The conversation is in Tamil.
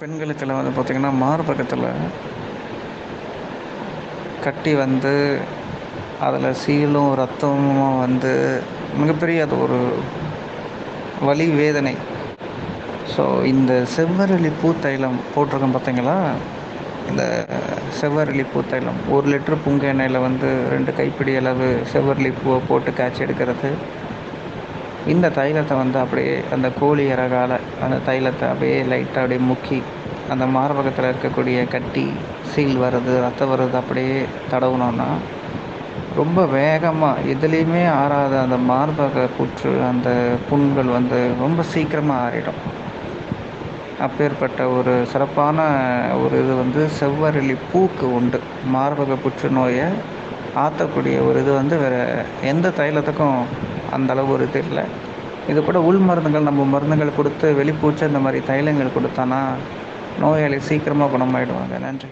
பெண்களுக்கெல்லாம் வந்து பார்த்திங்கன்னா மார்பகத்தில் கட்டி வந்து அதில் சீலும் ரத்தமும் வந்து மிகப்பெரிய அது ஒரு வலி வேதனை. ஸோ இந்த செவ்வரளி பூ தைலம் போட்டிருக்கோம் பார்த்தீங்களா இந்த செவ்வரளி பூ தைலம். ஒரு லிட்டர் புங்க எண்ணெயில் வந்து ரெண்டு கைப்பிடி அளவு செவ்வரளி பூவை போட்டு காய்ச்சி எடுக்கிறது. இந்த தைலத்தை வந்து அப்படியே அந்த கோழி இறகால அந்த தைலத்தை அப்படியே லைட்டாக அப்படியே முக்கி அந்த மார்பகத்தில் இருக்கக்கூடிய கட்டி சீல் வர்றது ரத்தம் வர்றது அப்படியே தடவுனோன்னா ரொம்ப வேகமாக எதுலேயுமே ஆறாத அந்த மார்பக புற்று அந்த புண்கள் வந்து ரொம்ப சீக்கிரமாக ஆறிடும். அப்பேற்பட்ட ஒரு சிறப்பான ஒரு இது வந்து செவ்வரளி பூக்கு உண்டு. மார்பக புற்றுநோயை ஆற்றக்கூடிய ஒரு இது வந்து வேறு எந்த தைலத்துக்கும் அந்தளவு ஒரு இது இல்லை. இது கூட உள் மருந்துகள் நம்ம மருந்துகள் கொடுத்து வெளிப்பூச்சி இந்த மாதிரி தைலங்கள் கொடுத்தோன்னா நோயாளி சீக்கிரமாக குணமாயிடுவாங்க. நன்றி.